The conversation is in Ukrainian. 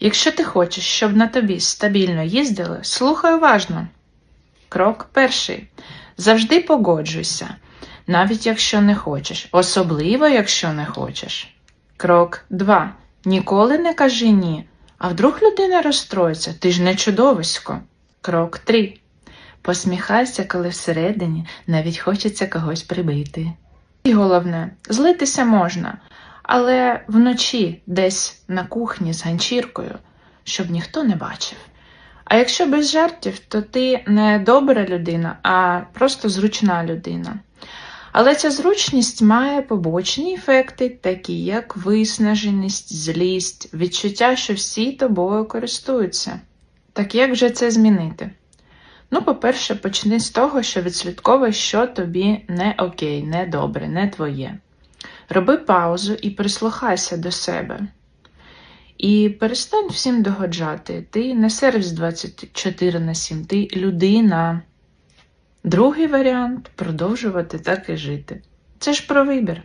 Якщо ти хочеш, щоб на тобі стабільно їздили, слухай уважно. Крок перший. Завжди погоджуйся, навіть якщо не хочеш, особливо якщо не хочеш. Крок 2. Ніколи не кажи ні. А вдруг людина розстроїться, ти ж не чудовисько. Крок 3. Посміхайся, коли всередині навіть хочеться когось прибити. І головне, злитися можна, але вночі десь на кухні з ганчіркою, щоб ніхто не бачив. А якщо без жартів, то ти не добра людина, а просто зручна людина. Але ця зручність має побочні ефекти, такі як виснаженість, злість, відчуття, що всі тобою користуються. Так як же це змінити? Ну, по-перше, почни з того, що відслідковуй, що тобі не окей, не добре, не твоє. Роби паузу і прислухайся до себе. І перестань всім догоджати. Ти не сервіс 24 на 7, ти людина. Другий варіант продовжувати так і жити. Це ж про вибір.